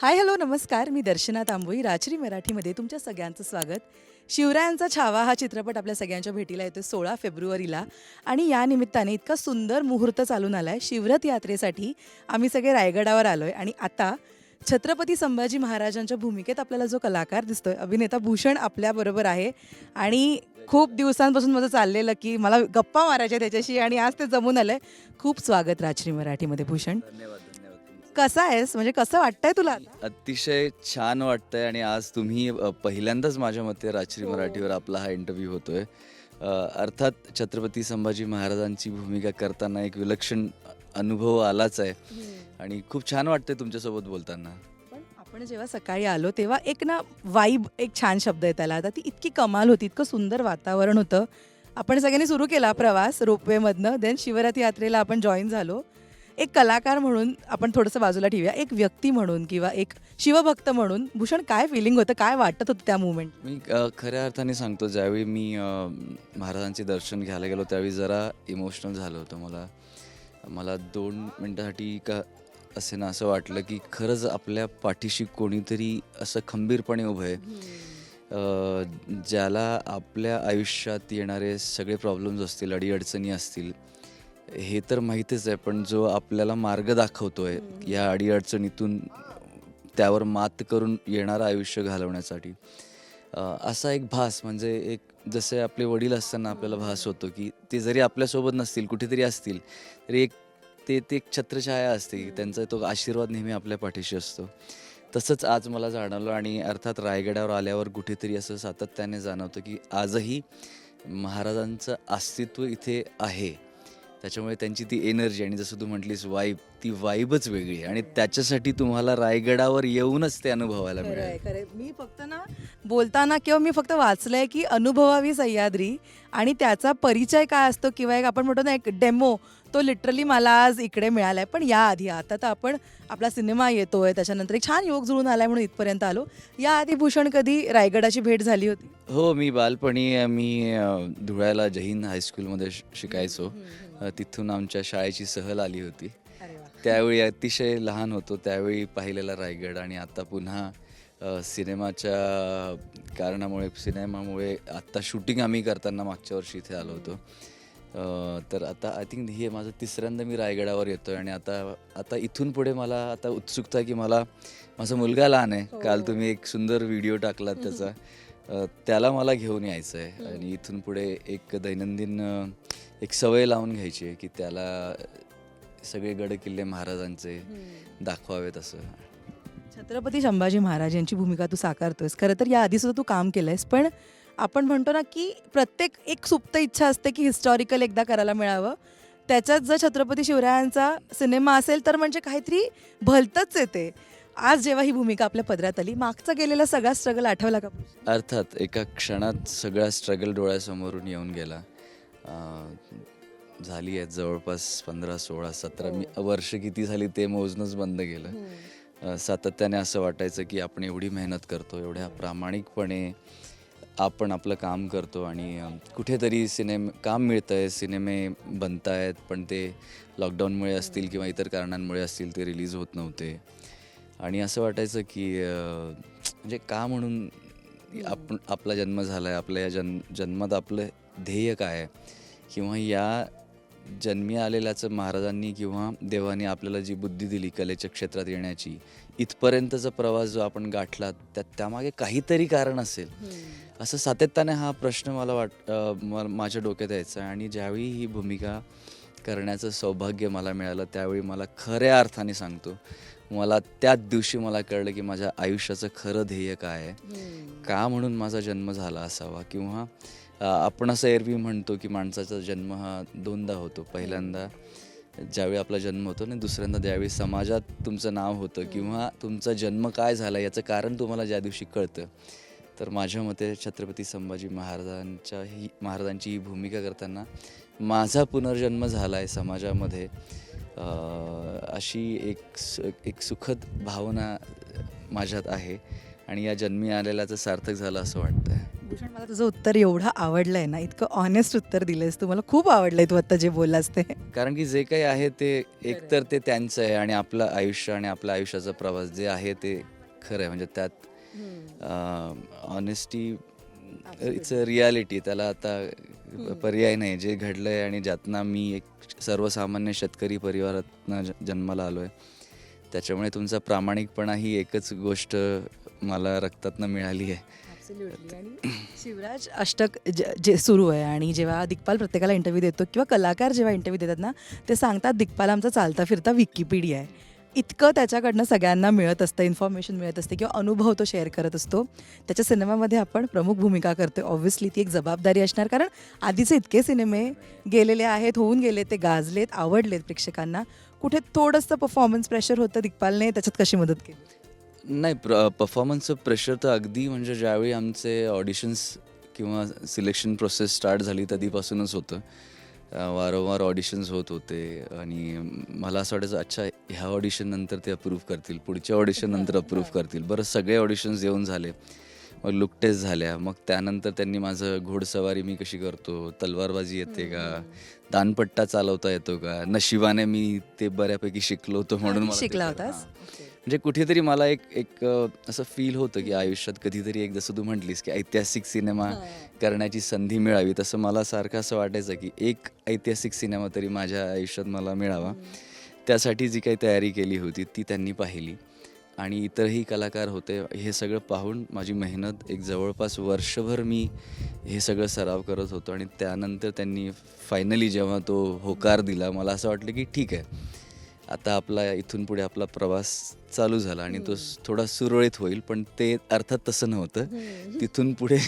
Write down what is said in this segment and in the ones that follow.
Hi hello नमस्कार. मी दर्शना तांबोई राजश्री मराठीमध्ये तुमच्या सगळ्यांचं स्वागत. शिवरायांचा छावा हा चित्रपट आपल्या सगळ्यांच्या भेटीला येतो सोळा फेब्रुवारीला आणि या निमित्ताने इतका सुंदर मुहूर्त चालून आला आहे शिवरथ यात्रेसाठी आम्ही सगळे रायगडावर आलो आहे आणि आता छत्रपती संभाजी महाराजांच्या भूमिकेत आपल्याला जो कलाकार दिसतोय अभिनेता भूषण आपल्याबरोबर आहे. आणि खूप दिवसांपासून माझं चाललेलं की मला गप्पा मारायच्या त्याच्याशी आणि आज ते जमून आलं आहे खूप स्वागत राजश्री मराठीमध्ये भूषण. धन्यवाद. कसा आहेस? म्हणजे कसं वाटतंय तुला आता? अतिशय छान वाटतंय आणि आज तुम्ही अ, पहिल्यांदाच माझ्या मते राजश्री हो. मराठीवर आपला हा इंटरव्ह्यू होतोय. अ, अर्थात छत्रपती संभाजी महाराजांची भूमिका करताना एक विलक्षण अनुभव आलाच आहे. आणि खूप छान वाटतंय तुमच्यासोबत बोलताना. पण आपण जेव्हा सकाळी आलो तेव्हा एक ना वाईब एक छान शब्द आहे त्याला. आता ती इतकी कमाल होती इतकं सुंदर वातावरण होतं. आपण सगळ्यांनी सुरू केला प्रवास रोपवेमधनं. देन शिवरात्री यात्रेला आपण जॉईन झालो. एक कलाकार म्हणून आपण थोडंसं बाजूला ठेवूया एक व्यक्ती म्हणून किंवा एक शिवभक्त म्हणून. भूषण काय फिलिंग होतं? काय वाटत होतं त्या मुवमेंट मी अ, खऱ्या अर्थाने सांगतो ज्यावेळी मी अ, महाराजांचे दर्शन घ्यायला गेलो त्यावेळी जरा इमोशनल झालं होतं मला. मला दोन मिनटासाठी का असे ना असं वाटलं की खरंच आपल्या पाठीशी कोणीतरी असं खंबीरपणे उभं आहे. अ, ज्याला आपल्या आयुष्यात येणारे सगळे प्रॉब्लेम्स असतील अडीअडचणी असतील हे तर माहीतच आहे पण जो आपल्याला मार्ग दाखवतोय या अडीअडचणीतून त्यावर मात करून येणारं आयुष्य घालवण्यासाठी असा एक भास म्हणजे एक जसे आपले वडील असताना आपल्याला भास होतो की ते जरी आपल्यासोबत नसतील कुठेतरी असतील तरी एक ते ते एक छत्रछाया असते की त्यांचा तो आशीर्वाद नेहमी आपल्या पाठीशी असतो. तसंच आज मला जाणवलं आणि अर्थात रायगडावर आल्यावर कुठेतरी असं सातत्याने जाणवतं की आजही महाराजांचं अस्तित्व इथे आहे. त्याच्यामुळे त्यांची ती एनर्जी आणि जसं तू म्हटलीस वाईब ती वाईबच वेगळी आहे. आणि त्याच्यासाठी तुम्हाला रायगडावर येऊनच ते अनुभवायला आहे मिळेल. खरं आहे. मी फक्त ना बोलताना किंवा मी फक्त वाचलंय की अनुभवावी सह्याद्री आणि त्याचा परिचय काय असतो किंवा एक आपण म्हणतो ना एक डेमो तो लिटरली मला आज इकडे मिळालाय. पण याआधी आता तर आपण आपला सिनेमा येतोय त्याच्यानंतर एक छान योग जुळून आलाय म्हणून इथपर्यंत आलो. याआधी भूषण कधी रायगडाची भेट झाली होती? हो मी बालपणी मी धुळ्याला जैन हायस्कूलमध्ये शिकायचो. तिथून आमच्या शाळेची सहल आली होती. त्यावेळी अतिशय लहान होतो. त्यावेळी पाहिलेला रायगड आणि आता पुन्हा सिनेमाच्या कारणामुळे सिनेमामुळे आत्ता शूटिंग आम्ही करताना मागच्या वर्षी इथे आलो होतो. तर आता आय थिंक हे माझं तिसऱ्यांदा मी रायगडावर येतो आहे आणि आता आता इथून पुढे मला आता उत्सुकता की मला माझा मुलगा लहान आहे. काल हो. तुम्ही एक सुंदर व्हिडिओ टाकलात त्याचा. त्याला मला घेऊन यायचं आहे आणि इथून पुढे एक दैनंदिन एक सवय लावून घ्यायची आहे की त्याला सगळे गड किल्ले महाराजांचे दाखवावेत असं. छत्रपती संभाजी महाराज यांची भूमिका तू साकारतोयस. खरं तर या आधी सुद्धा तू काम केलंयस पण आपण म्हणतो ना की प्रत्येक एक सुप्त इच्छा असते की हिस्टॉरिकल एकदा करायला मिळावं. त्याच्यात जर छत्रपती शिवरायांचा सिनेमा असेल तर म्हणजे काहीतरी भलतंच येते. आज जेव्हा ही भूमिका आपल्या पदरात आली मागचा गेलेला सगळा स्ट्रगल आठवला का? अर्थात एका क्षणात सगळा स्ट्रगल डोळ्यासमोरून येऊन गेला. झाली आहेत जवळपास पंधरा सोळा सतरा. मी वर्ष किती झाली ते मोजणंच बंद केलं. अं, सातत्याने असं वाटायचं की आपण एवढी मेहनत करतो एवढ्या प्रामाणिकपणे आपण आपलं काम करतो आणि कुठेतरी सिनेमे काम मिळतं आहे सिनेमे बनत आहेत पण ते लॉकडाऊनमुळे असतील किंवा इतर कारणांमुळे असतील ते रिलीज होत नव्हते. आणि असं वाटायचं की म्हणजे का म्हणून आपण आपला जन्म झाला आहे आपल्या या जन् जन्मात आपलं ध्येय काय आहे? किंवा या जन्मी आलेल्याचं महाराजांनी किंवा देवाने आपल्याला जी बुद्धी दिली कलेच्या क्षेत्रात येण्याची इथपर्यंतचा प्रवास जो आपण गाठला त्यात त्यामागे काहीतरी कारण असेल. असं सातत्याने हा प्रश्न मला वाट माझ्या डोक्यात यायचा आणि ज्यावेळी ही भूमिका करण्याचं सौभाग्य मला मिळालं त्यावेळी मला खऱ्या अर्थाने सांगतो. मला त्याच दिवशी मला कळलं की माझ्या आयुष्याचं खरं ध्येय काय आहे. का म्हणून माझा जन्म झाला असावा? किंवा आपण असं एरवी म्हणतो की माणसाचा जन्म हा दोनदा होतो. पहिल्यांदा ज्यावेळी आपला जन्म होतो आणि दुसऱ्यांदा ज्यावेळी समाजात तुमचं नाव होतं. किंवा तुमचा जन्म काय झाला याचं कारण तुम्हाला ज्या दिवशी कळतं. तर माझ्या मते छत्रपती संभाजी महाराजांच्या ही महाराजांची ही भूमिका करताना माझा पुनर्जन्म झाला आहे समाजामध्ये अशी एक एक सुखद भावना माझ्यात आहे आणि या जन्मी आलेल्याचं सार्थक झालं असं वाटतं भूषण मला तुझं उत्तर एवढं आवडलंय ना इतकं ऑनेस्ट उत्तर दिलंयस तू. मला खूप आवडलंय तू आता जे बोललास ते. कारण की जे काही आहे ते एकतर ते त्यांचं आहे आणि आपलं आयुष्य आणि आपल्या आयुष्याचा प्रवास जे आहे ते खरं आहे म्हणजे त्यात ऑनेस्टी इट्स अ रियालिटी त्याला आता पर्याय नाही. जे घडलंय आणि ज्यातनं मी एक सर्वसामान्य शेतकरी परिवारातनं जन्माला आलो आहे त्याच्यामुळे तुमचा प्रामाणिकपणा ही एकच गोष्ट मला रक्तातनं मिळाली आहे. शिवराज अष्टक ज- जे सुरू आहे आणि जेव्हा दिग्पाल प्रत्येकाला इंटरव्ह्यू देतो किंवा कलाकार जेव्हा इंटरव्ह्यू देतात ना ते सांगतात दिग्पाल आमचा चालता फिरता विकिपीडिया आहे. इतकं त्याच्याकडनं सगळ्यांना मिळत असतं इन्फॉर्मेशन मिळत असते किंवा अनुभव तो शेअर करत असतो. त्याच्या सिनेमामध्ये आपण प्रमुख भूमिका करतो ऑब्व्हियसली ती एक जबाबदारी असणार कारण आधीचे इतके सिनेमे गेलेले आहेत होऊन गेले ते गाजलेत आवडलेत प्रेक्षकांना. कुठे थोडंसं परफॉर्मन्स प्रेशर होतं दिग्पालने त्याच्यात कशी मदत केली? नाही प्र परफॉर्मन्सचं प्रेशर तर अगदी म्हणजे ज्यावेळी आमचे ऑडिशन्स किंवा सिलेक्शन प्रोसेस स्टार्ट झाली तधीपासूनच होतं. वारंवार ऑडिशन्स होत होते आणि मला असं वाटायचं अच्छा ह्या ऑडिशन नंतर ते अप्रूव्ह करतील पुढच्या ऑडिशन नंतर अप्रूव्ह करतील. बरं सगळे ऑडिशन्स येऊन झाले. मग लुक टेस्ट झाल्या. मग त्यानंतर त्यांनी माझं घोडसवारी मी कशी करतो? तलवारबाजी येते का? दानपट्टा चालवता येतो का? नशिबाने मी ते बऱ्यापैकी शिकलो होतो म्हणून शिकला कळलं. होतास? हां. म्हणजे कुठेतरी मला एक एक असं फील होतं की आयुष्यात कधीतरी एक जसं तू म्हटलीस की ऐतिहासिक सिनेमा करण्याची संधी मिळावी. तसं मला सारखं असं वाटायचं की एक ऐतिहासिक सिनेमा तरी माझ्या आयुष्यात मला मिळावा. त्यासाठी जी काही तयारी केली होती ती त्यांनी पाहिली. आणि इतरही कलाकार होते हे सगळं पाहून माझी मेहनत एक जवळपास वर्षभर मी हे सगळं सराव करत होतो आणि त्यानंतर त्यांनी फायनली जेव्हा तो होकार दिला मला असं वाटलं की ठीक आहे. आता आपला इथून पुढे आपला प्रवास चालू झाला आणि तो थोडा सुरळीत होईल पण ते अर्थात तसं नव्हतं. तिथून पुढे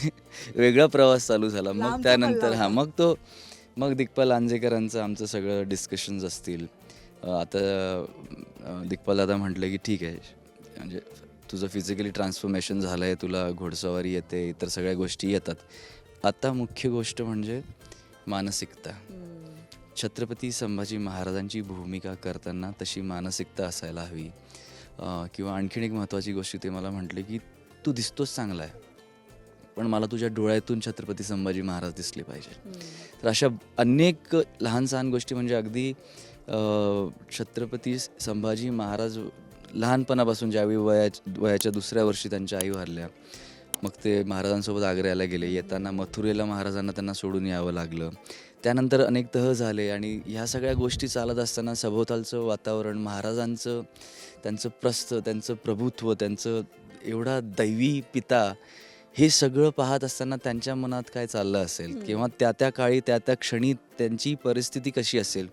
वेगळा प्रवास चालू झाला. मग त्यानंतर हा. मग तो मग दिग्पाल लांजेकरांचं आमचं सगळं डिस्कशन्स असतील. आता दिग्पाल दादा म्हटलं की ठीक आहे. म्हणजे तुझं फिजिकली ट्रान्सफॉर्मेशन झालं आहे तुला घोडसवारी येते इतर सगळ्या गोष्टी येतात. आता मुख्य गोष्ट म्हणजे मानसिकता. छत्रपती संभाजी महाराजांची भूमिका करताना तशी मानसिकता असायला हवी. किंवा आणखीन एक महत्त्वाची गोष्ट ते मला म्हटले की तू दिसतोच चांगला आहे पण मला तुझ्या डोळ्यातून छत्रपती संभाजी महाराज दिसले पाहिजे. तर अशा अनेक लहान सहान गोष्टी म्हणजे अगदी छत्रपती संभाजी महाराज लहानपणापासून ज्यावेळी वया वयाच्या दुसऱ्या वर्षी त्यांच्या आई वारल्या मग ते महाराजांसोबत आग्र्याला गेले. येताना मथुरेला महाराजांना त्यांना सोडून यावं लागलं. त्यानंतर अनेक तह झाले आणि ह्या सगळ्या गोष्टी चालत असताना सभोवतालचं वातावरण महाराजांचं त्यांचं प्रस्थ त्यांचं प्रभुत्व त्यांचं एवढा दैवी पिता हे सगळं पाहत असताना त्यांच्या मनात काय चाललं असेल? किंवा त्या त्या काळी त्या त्या क्षणी त्यांची परिस्थिती कशी असेल?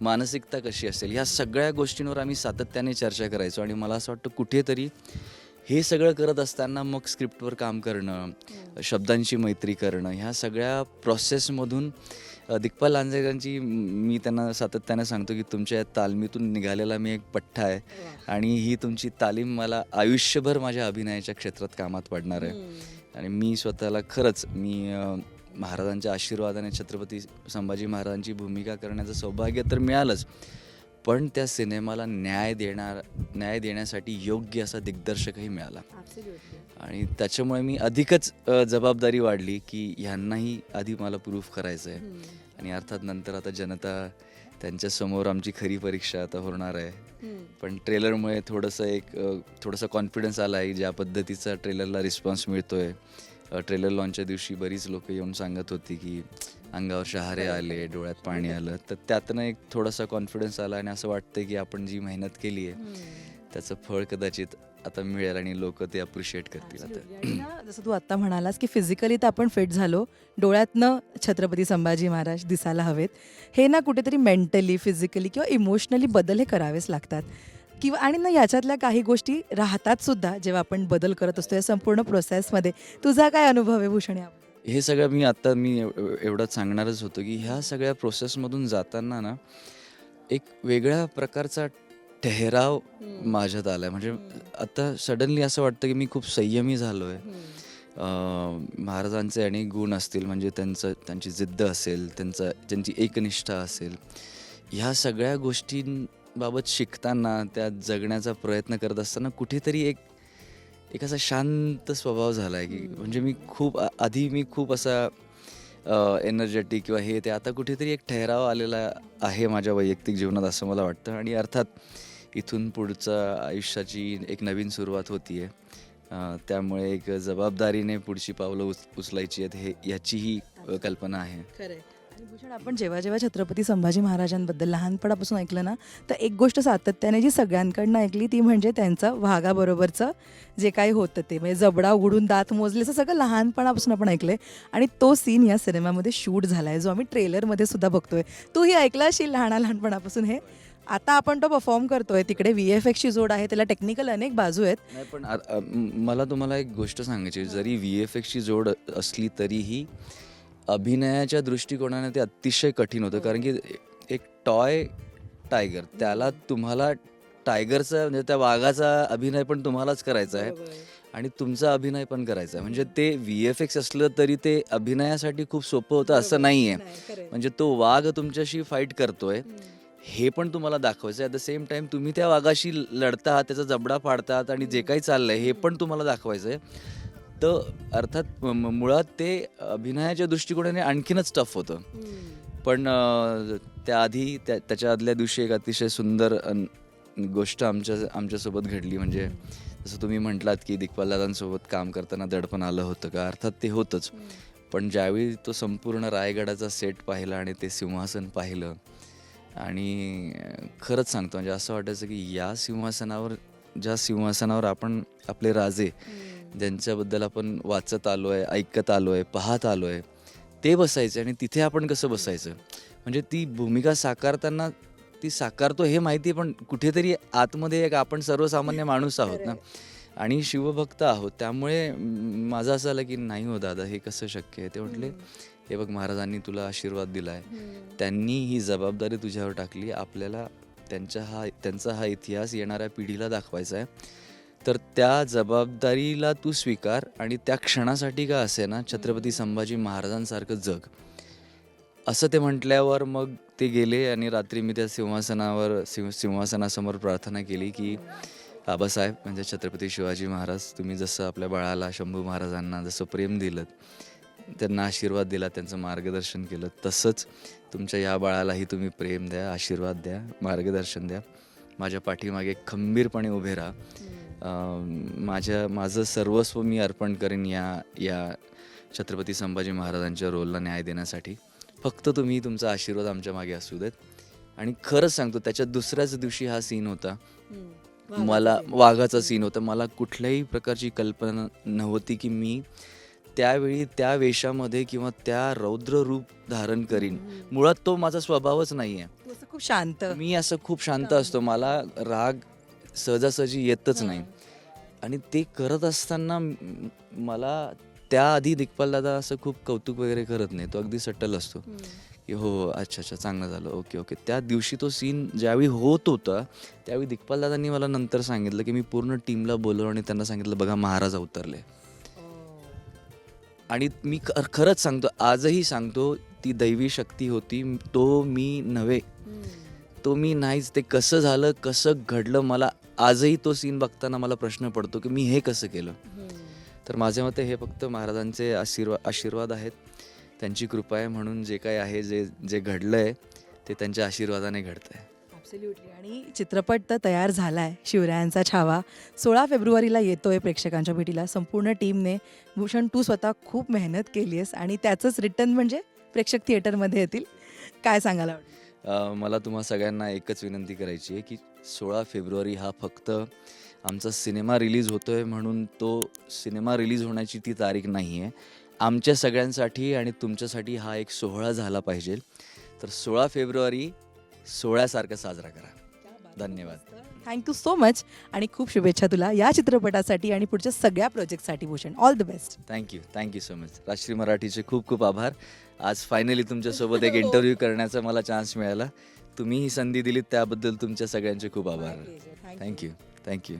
मानसिकता कशी असेल? ह्या सगळ्या गोष्टींवर आम्ही सातत्याने चर्चा करायचो आणि मला असं वाटतं कुठेतरी हे सगळं करत असताना मग स्क्रिप्टवर काम करणं शब्दांची मैत्री करणं ह्या सगळ्या प्रोसेसमधून दिग्पाल लांजेकरांची मी त्यांना सातत्याने सांगतो की तुमच्या या तालमीतून निघालेला मी एक पठ्ठा आहे आणि ही तुमची तालीम मला आयुष्यभर माझ्या अभिनयाच्या क्षेत्रात कामात पडणार आहे. आणि मी स्वतःला खरंच मी महाराजांच्या आशीर्वादाने छत्रपती संभाजी महाराजांची भूमिका करण्याचं सौभाग्य तर मिळालंच. पण त्या सिनेमाला न्याय देणार न्याय देण्यासाठी योग्य असा दिग्दर्शकही मिळाला. आणि त्याच्यामुळे मी अधिकच जबाबदारी वाढली की ह्यांनाही आधी मला प्रूफ करायचं आहे आणि अर्थात नंतर आता जनता त्यांच्यासमोर आमची खरी परीक्षा आता होणार आहे. पण ट्रेलरमुळे थोडंसं एक थोडासा कॉन्फिडन्स आला आहे ज्या पद्धतीचा ट्रेलरला रिस्पॉन्स मिळतोय. ट्रेलर लॉन्चच्या दिवशी बरीच लोक येऊन सांगत होती की अंगावर शहारे आले डोळ्यात पाणी आलं. तर त्यातनं एक थोडासा कॉन्फिडन्स आला आणि असं वाटतं की आपण जी मेहनत केली आहे त्याचं फळ कदाचित आता मिळेल आणि लोक ते अप्रिशिएट करतील आता. ना, जसं तू आता म्हणालास की फिजिकली तर आपण फिट झालो डोळ्यातनं छत्रपती संभाजी महाराज दिसायला हवेत. हे ना कुठेतरी मेंटली फिजिकली किंवा इमोशनली बदल हे करावेच लागतात. किंवा आणि ना याच्यातल्या काही गोष्टी राहतात सुद्धा जेव्हा आपण बदल करत असतो या संपूर्ण प्रोसेसमध्ये तुझा काय अनुभव आहे भूषण? हे सगळं मी आता मी एव- एवढंच सांगणारच होतो की ह्या सगळ्या प्रोसेसमधून जाताना ना एक वेगळ्या प्रकारचा ठहराव माझ्यात आला आहे म्हणजे आता सडनली असं वाटतं की मी खूप संयमी झालो आहे महाराजांचे अनेक गुण असतील म्हणजे त्यांचं त्यांची जिद्द असेल त्यांचं त्यांची एकनिष्ठा असेल. ह्या सगळ्या गोष्टींबाबत शिकताना त्या जगण्याचा प्रयत्न करत असताना कुठेतरी एक एक असा शांत स्वभाव झाला आहे की म्हणजे मी खूप आधी मी खूप असा एनर्जेटिक किंवा हे ते. आता कुठेतरी एक ठहराव आलेला आहे माझ्या वैयक्तिक जीवनात असं मला वाटतं. आणि अर्थात इथून पुढचं आयुष्याची एक नवीन सुरुवात होती आहे त्यामुळे एक जबाबदारीने पुढची पावलं उच उचलायची आहेत हे याचीही कल्पना आहे. खरं भूषण आपण जेव्हा जेव्हा छत्रपती संभाजी महाराजांबद्दल लहानपणापासून ऐकलं ना तर एक गोष्ट सातत्याने जी सगळ्यांकडनं ऐकली ती म्हणजे त्यांचं वाघाबरोबरचं जे काही होतं ते. म्हणजे जबडा उघडून दात मोजले असं सगळं लहानपणापासून आपण ऐकलंय. आणि तो सीन या सिनेमामध्ये शूट झाला आहे जो आम्ही ट्रेलरमध्ये सुद्धा बघतोय. तूही ऐकला असेल लहान लहानपणापासून हे? आता आपण तो परफॉर्म करतोय तिकडे व्ही एफ एक्सची जोड आहे त्याला टेक्निकल अनेक बाजू आहेत. नाही पण आ- आ- म- मला तुम्हाला एक गोष्ट सांगायची आहे. जरी व्ही एफ एक्सची जोड असली तरीही अभिनयाच्या दृष्टिकोनाने ते अतिशय कठीण होतं. कारण की एक टॉय टायगर त्याला तुम्हाला टायगरचा म्हणजे त्या वाघाचा अभिनय पण तुम्हालाच करायचा आहे. आणि तुमचा अभिनय पण करायचा आहे. म्हणजे ते व्ही एफ एक्स असलं तरी ते अभिनयासाठी खूप सोपं होतं असं नाही आहे म्हणजे तो वाघ तुमच्याशी फाईट करतोय. हे पण तुम्हाला दाखवायचं ॲट द सेम टाइम तुम्ही त्या वाघाशी लढता आहात त्याचा जबडा पाडतात आणि जे काही चाललंय हे पण तुम्हाला दाखवायचं आहे तर अर्थात मुळात ते अभिनयाच्या दृष्टिकोनाने आणखीनच टफ होतं. पण त्याआधी त्या त्याच्या आदल्या दिवशी एक अतिशय सुंदर गोष्ट आमच्या आमच्यासोबत घडली. म्हणजे जसं तुम्ही म्हटलात की दिग्पाल दादांसोबत काम करताना दडपण आलं होतं का? अर्थात ते होतंच. पण ज्यावेळी तो संपूर्ण रायगडाचा सेट पाहिला आणि ते सिंहासन पाहिलं आणि खरंच सांगतो म्हणजे असं वाटायचं की या सिंहासनावर ज्या सिंहासनावर आपण आपले राजे ज्यांच्याबद्दल आपण वाचत आलो आहे ऐकत आलो आहे पाहत आलो आहे ते बसायचे आणि तिथे आपण कसं बसायचं? म्हणजे ती भूमिका साकारताना ती साकारतो हे माहिती आहे पण कुठेतरी आतमध्ये एक आपण सर्वसामान्य माणूस आहोत ना? आणि शिवभक्त आहोत त्यामुळे माझं असं आलं की नाही हो दादा हे कसं शक्य आहे? ते म्हटले हे बघ महाराजांनी तुला आशीर्वाद दिलाय. त्यांनी ही जबाबदारी तुझ्यावर टाकली आपल्याला त्यांच्या हा त्यांचा हा इतिहास येणाऱ्या पिढीला दाखवायचा आहे तर त्या जबाबदारीला तू स्वीकार आणि त्या क्षणासाठी का असे ना छत्रपती संभाजी महाराजांसारखं जग. असं ते म्हटल्यावर मग ते गेले आणि रात्री मी त्या सिंहासनावर सिंह सिंहासनासमोर प्रार्थना केली की बाबासाहेब म्हणजे छत्रपती शिवाजी महाराज तुम्ही जसं आपल्या बाळाला शंभू महाराजांना जसं प्रेम दिलं त्यांना आशीर्वाद दिला त्यांचं मार्गदर्शन केलं तसंच तुमच्या या बाळालाही तुम्ही प्रेम द्या आशीर्वाद द्या मार्गदर्शन द्या. माझ्या पाठीमागे खंबीरपणे उभे राहा. माझ्या माझं सर्वस्व मी अर्पण करेन या या छत्रपती संभाजी महाराजांच्या रोलला न्याय देण्यासाठी. फक्त तुम्ही तुमचा आशीर्वाद आमच्या मागे असू देत. आणि खरंच सांगतो त्याच्या दुसऱ्याच दिवशी हा सीन होता. मला वाघाचा सीन होता. मला कुठल्याही प्रकारची कल्पना नव्हती की मी त्यावेळी त्या वेशामध्ये किंवा त्या रौद्र रूप धारण करीन. मुळात तो माझा स्वभावच नाही आहे तू असं खूप शांत. मी असं खूप शांत असतो. मला राग सहजासहजी येतच नाही. आणि ते करत असताना म- मला त्याआधी दिग्पाल दादा असं खूप कौतुक वगैरे करत नाही. तो अगदी सट्टल असतो. की हो हो अच्छा अच्छा चांगलं झालं. Okay okay. त्या दिवशी तो सीन ज्यावेळी होत होता त्यावेळी दिग्पाल दादांनी मला नंतर सांगितलं की मी पूर्ण टीमला बोलवलं आणि त्यांना सांगितलं बघा महाराज अवतरले. आणि मी खरंच सांगतो आजही सांगतो ती दैवी शक्ती होती तो मी नव्हे. तो मी नाहीच. ते कसं झालं कसं घडलं मला आजही तो सीन बघताना मला प्रश्न पडतो की मी हे कसं केलं. तर माझ्या मते हे फक्त महाराजांचे आशीर्वाद आशीर्वाद आहेत. त्यांची कृपा आहे म्हणून जे काय आहे जे जे घडलं आहे ते त्यांच्या आशीर्वादाने घडतं आहे ॲब्सल्युटली आणि चित्रपट तर तयार झाला आहे शिवरायांचा छावा. सोळा फेब्रुवारीला येतो आहे प्रेक्षकांच्या भेटीला. संपूर्ण टीमने भूषण तू स्वतः खूप मेहनत केली आहेस आणि त्याचंच रिटर्न म्हणजे प्रेक्षक थिएटरमध्ये येतील. काय सांगायला आवडेल मला तुम्हा सगळ्यांना एकच विनंती करायची आहे की सोळा फेब्रुवारी हा फक्त आमचा सिनेमा रिलीज होतो आहे म्हणून तो सिनेमा रिलीज होण्याची ती तारीख नाही आहे आमच्या सगळ्यांसाठी आणि तुमच्यासाठी हा एक सोहळा झाला पाहिजे. तर सोळा फेब्रुवारी सोहळ्यासारखा साजरा करा. धन्यवाद. थँक्यू सो मच आणि खूप शुभेच्छा तुला या चित्रपटासाठी आणि पुढच्या सगळ्या प्रोजेक्टसाठी Bhushan. All the best thank you thank you so much राष्ट्रीय मराठीचे खूप खूप आभार. आज फायनली तुमच्यासोबत एक इंटरव्ह्यू करण्याचा मला चान्स मिळाला. तुम्ही ही संधी दिलीत त्याबद्दल तुमच्या सगळ्यांचे खूप आभार. Thank you thank you